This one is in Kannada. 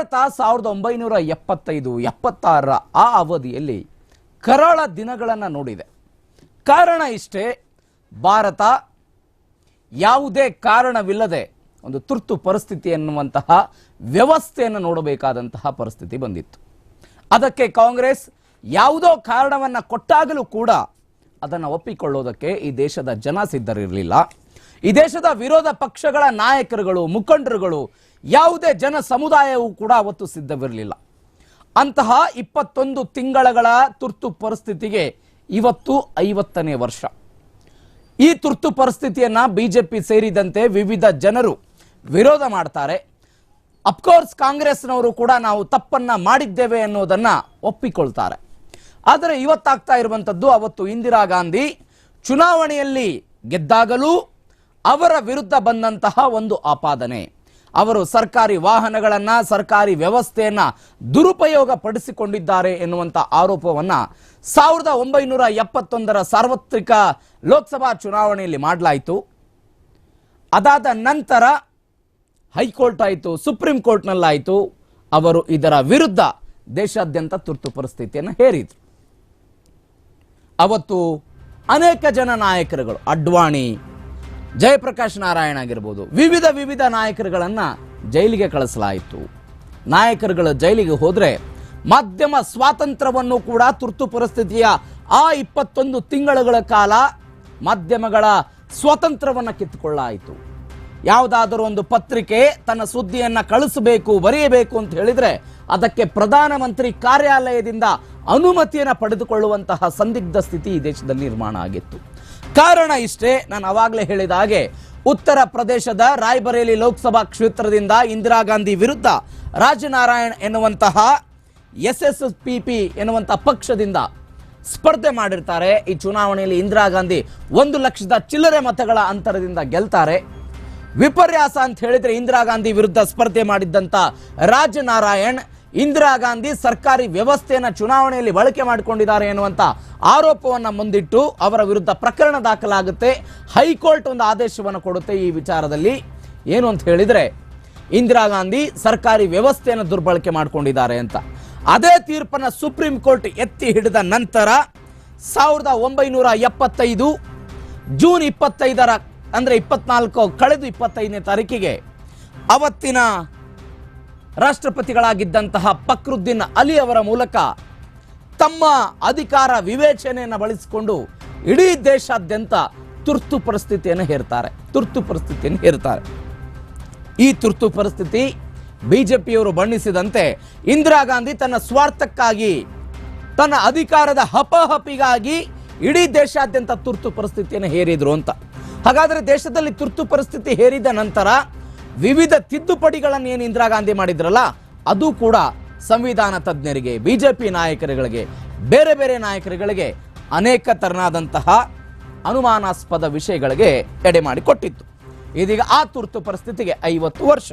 ಭಾರತ ಸಾವಿರದ ಒಂಬೈನೂರ ಎಪ್ಪತ್ತೈದು, ಎಪ್ಪತ್ತಾರರ ಆ ಅವಧಿಯಲ್ಲಿ ಕರಾಳ ದಿನಗಳನ್ನು ನೋಡಿದೆ. ಕಾರಣ ಇಷ್ಟೇ, ಭಾರತ ಯಾವುದೇ ಕಾರಣವಿಲ್ಲದೆ ಒಂದು ತುರ್ತು ಪರಿಸ್ಥಿತಿ ಎನ್ನುವಂತಹ ವ್ಯವಸ್ಥೆಯನ್ನು ನೋಡಬೇಕಾದಂತಹ ಪರಿಸ್ಥಿತಿ ಬಂದಿತ್ತು. ಅದಕ್ಕೆ ಕಾಂಗ್ರೆಸ್ ಯಾವುದೋ ಕಾರಣವನ್ನು ಕೊಟ್ಟಾಗಲೂ ಕೂಡ ಅದನ್ನು ಒಪ್ಪಿಕೊಳ್ಳೋದಕ್ಕೆ ಈ ದೇಶದ ಜನ ಸಿದ್ಧರಿರಲಿಲ್ಲ. ಈ ದೇಶದ ವಿರೋಧ ಪಕ್ಷಗಳ ನಾಯಕರುಗಳು, ಮುಖಂಡರುಗಳು ಯಾವುದೇ ಜನ ಸಮುದಾಯವೂ ಕೂಡ ಅವತ್ತು ಸಿದ್ಧವಿರಲಿಲ್ಲ. ಅಂತಹ ಇಪ್ಪತ್ತೊಂದು ತಿಂಗಳಗಳ ತುರ್ತು ಪರಿಸ್ಥಿತಿಗೆ ಇವತ್ತು ಐವತ್ತನೇ ವರ್ಷ. ಈ ತುರ್ತು ಪರಿಸ್ಥಿತಿಯನ್ನ ಬಿಜೆಪಿ ಸೇರಿದಂತೆ ವಿವಿಧ ಜನರು ವಿರೋಧ ಮಾಡ್ತಾರೆ. ಅಫ್ಕೋರ್ಸ್ ಕಾಂಗ್ರೆಸ್ನವರು ಕೂಡ ನಾವು ತಪ್ಪನ್ನು ಮಾಡಿದ್ದೇವೆ ಅನ್ನೋದನ್ನು ಒಪ್ಪಿಕೊಳ್ತಾರೆ. ಆದರೆ ಇವತ್ತಾಗ್ತಾ ಇರುವಂಥದ್ದು ಅವತ್ತು ಇಂದಿರಾ ಗಾಂಧಿ ಚುನಾವಣೆಯಲ್ಲಿ ಗೆದ್ದಾಗಲೂ ಅವರ ವಿರುದ್ಧ ಬಂದಂತಹ ಒಂದು ಆಪಾದನೆ. ಅವರು ಸರ್ಕಾರಿ ವಾಹನಗಳನ್ನ, ಸರ್ಕಾರಿ ವ್ಯವಸ್ಥೆಯನ್ನ ದುರುಪಯೋಗ ಪಡಿಸಿಕೊಂಡಿದ್ದಾರೆ ಎನ್ನುವಂತ ಆರೋಪವನ್ನ ಸಾವಿರದ ಒಂಬೈನೂರ ಎಪ್ಪತ್ತೊಂದರ ಸಾರ್ವತ್ರಿಕ ಲೋಕಸಭಾ ಚುನಾವಣೆಯಲ್ಲಿ ಮಾಡಲಾಯಿತು. ಅದಾದ ನಂತರ ಹೈಕೋರ್ಟ್ ಆಯಿತು, ಸುಪ್ರೀಂ ಕೋರ್ಟ್ನಲ್ಲಾಯಿತು. ಅವರು ಇದರ ವಿರುದ್ಧ ದೇಶಾದ್ಯಂತ ತುರ್ತು ಪರಿಸ್ಥಿತಿಯನ್ನು ಹೇರಿದರು. ಅವತ್ತು ಅನೇಕ ಜನ ನಾಯಕರುಗಳು, ಅಡ್ವಾಣಿ ಜಯಪ್ರಕಾಶ್ ನಾರಾಯಣ ಆಗಿರ್ಬೋದು. ವಿವಿಧ ವಿವಿಧ ನಾಯಕರುಗಳನ್ನು ಜೈಲಿಗೆ ಕಳಿಸಲಾಯಿತು. ನಾಯಕರುಗಳು ಜೈಲಿಗೆ ಹೋದರೆ ಮಾಧ್ಯಮ ಸ್ವಾತಂತ್ರ್ಯವನ್ನು ಕೂಡ ತುರ್ತು ಪರಿಸ್ಥಿತಿಯ ಆ ಇಪ್ಪತ್ತೊಂದು ತಿಂಗಳುಗಳ ಕಾಲ ಮಾಧ್ಯಮಗಳ ಸ್ವಾತಂತ್ರ್ಯವನ್ನು ಕಿತ್ತುಕೊಳ್ಳಾಯಿತು. ಯಾವುದಾದರೂ ಒಂದು ಪತ್ರಿಕೆ ತನ್ನ ಸುದ್ದಿಯನ್ನು ಕಳಿಸಬೇಕು, ಬರೆಯಬೇಕು ಅಂತ ಹೇಳಿದರೆ ಅದಕ್ಕೆ ಪ್ರಧಾನಮಂತ್ರಿ ಕಾರ್ಯಾಲಯದಿಂದ ಅನುಮತಿಯನ್ನು ಪಡೆದುಕೊಳ್ಳುವಂತಹ ಸಂದಿಗ್ಧ ಸ್ಥಿತಿ ಈ ದೇಶದಲ್ಲಿ ನಿರ್ಮಾಣ ಆಗಿತ್ತು. ಕಾರಣ ಇಷ್ಟೇ, ನಾನು ಅವಾಗಲೇ ಹೇಳಿದ ಹಾಗೆ ಉತ್ತರ ಪ್ರದೇಶದ ರಾಯ್ಬರೇಲಿ ಲೋಕಸಭಾ ಕ್ಷೇತ್ರದಿಂದ ಇಂದಿರಾ ಗಾಂಧಿ ವಿರುದ್ಧ ರಾಜನಾರಾಯಣ್ ಎನ್ನುವಂತಹ ಎಸ್ ಎಸ್ ಪಿ ಪಿ ಎನ್ನುವಂತಹ ಪಕ್ಷದಿಂದ ಸ್ಪರ್ಧೆ ಮಾಡಿರ್ತಾರೆ. ಈ ಚುನಾವಣೆಯಲ್ಲಿ ಇಂದಿರಾ ಗಾಂಧಿ ಒಂದು ಲಕ್ಷದ ಚಿಲ್ಲರೆ ಮತಗಳ ಅಂತರದಿಂದ ಗೆಲ್ತಾರೆ. ವಿಪರ್ಯಾಸ ಅಂತ ಹೇಳಿದ್ರೆ ಇಂದಿರಾ ಗಾಂಧಿ ವಿರುದ್ಧ ಸ್ಪರ್ಧೆ ಮಾಡಿದ್ದಂತ ರಾಜನಾರಾಯಣ್ ಇಂದಿರಾ ಗಾಂಧಿ ಸರ್ಕಾರಿ ವ್ಯವಸ್ಥೆಯನ್ನು ಚುನಾವಣೆಯಲ್ಲಿ ಬಳಕೆ ಮಾಡಿಕೊಂಡಿದ್ದಾರೆ ಎನ್ನುವಂತ ಆರೋಪವನ್ನ ಮುಂದಿಟ್ಟು ಅವರ ವಿರುದ್ಧ ಪ್ರಕರಣ ದಾಖಲಾಗುತ್ತೆ. ಹೈಕೋರ್ಟ್ ಒಂದು ಆದೇಶವನ್ನು ಕೊಡುತ್ತೆ ಈ ವಿಚಾರದಲ್ಲಿ. ಏನು ಅಂತ ಹೇಳಿದರೆ, ಇಂದಿರಾ ಗಾಂಧಿ ಸರ್ಕಾರಿ ವ್ಯವಸ್ಥೆಯನ್ನು ದುರ್ಬಳಕೆ ಮಾಡಿಕೊಂಡಿದ್ದಾರೆ ಅಂತ. ಅದೇ ತೀರ್ಪನ್ನು ಸುಪ್ರೀಂ ಕೋರ್ಟ್ ಎತ್ತಿ ಹಿಡಿದ ನಂತರ ಸಾವಿರದ ಒಂಬೈನೂರ ಎಪ್ಪತ್ತೈದು, ಜೂನ್ ಇಪ್ಪತ್ತೈದರ, ಅಂದರೆ ಇಪ್ಪತ್ನಾಲ್ಕು, ಕಳೆದು ಇಪ್ಪತ್ತೈದನೇ ತಾರೀಕಿಗೆ ಅವತ್ತಿನ ರಾಷ್ಟ್ರಪತಿಗಳಾಗಿದ್ದಂತಹ ಫಕ್ರುದ್ದೀನ್ ಅಲಿ ಅವರ ಮೂಲಕ ತಮ್ಮ ಅಧಿಕಾರ ವಿವೇಚನೆಯನ್ನು ಬಳಸಿಕೊಂಡು ಇಡೀ ದೇಶಾದ್ಯಂತ ತುರ್ತು ಪರಿಸ್ಥಿತಿಯನ್ನು ಹೇರ್ತಾರೆ. ತುರ್ತು ಪರಿಸ್ಥಿತಿಯನ್ನು ಹೇರ್ತಾರೆ. ಈ ತುರ್ತು ಪರಿಸ್ಥಿತಿ ಬಿಜೆಪಿಯವರು ಬಣ್ಣಿಸಿದಂತೆ ಇಂದಿರಾ ಗಾಂಧಿ ತನ್ನ ಸ್ವಾರ್ಥಕ್ಕಾಗಿ, ತನ್ನ ಅಧಿಕಾರದ ಹಪಹಪಿಗಾಗಿ ಇಡೀ ದೇಶಾದ್ಯಂತ ತುರ್ತು ಪರಿಸ್ಥಿತಿಯನ್ನು ಹೇರಿದ್ರು ಅಂತ. ಹಾಗಾದರೆ ದೇಶದಲ್ಲಿ ತುರ್ತು ಪರಿಸ್ಥಿತಿ ಹೇರಿದ ನಂತರ ವಿವಿಧ ತಿದ್ದುಪಡಿಗಳನ್ನು ಏನು ಇಂದಿರಾ ಗಾಂಧಿ ಮಾಡಿದ್ರಲ್ಲ, ಅದು ಕೂಡ ಸಂವಿಧಾನ ತಜ್ಞರಿಗೆ, ಬಿಜೆಪಿ ನಾಯಕರುಗಳಿಗೆ, ಬೇರೆ ಬೇರೆ ನಾಯಕರುಗಳಿಗೆ ಅನೇಕ ತರನಾದಂತಹ ಅನುಮಾನಾಸ್ಪದ ವಿಷಯಗಳಿಗೆ ಎಡೆ ಮಾಡಿಕೊಟ್ಟಿತ್ತು. ಇದೀಗ ಆ ತುರ್ತು ಪರಿಸ್ಥಿತಿಗೆ ಐವತ್ತು ವರ್ಷ.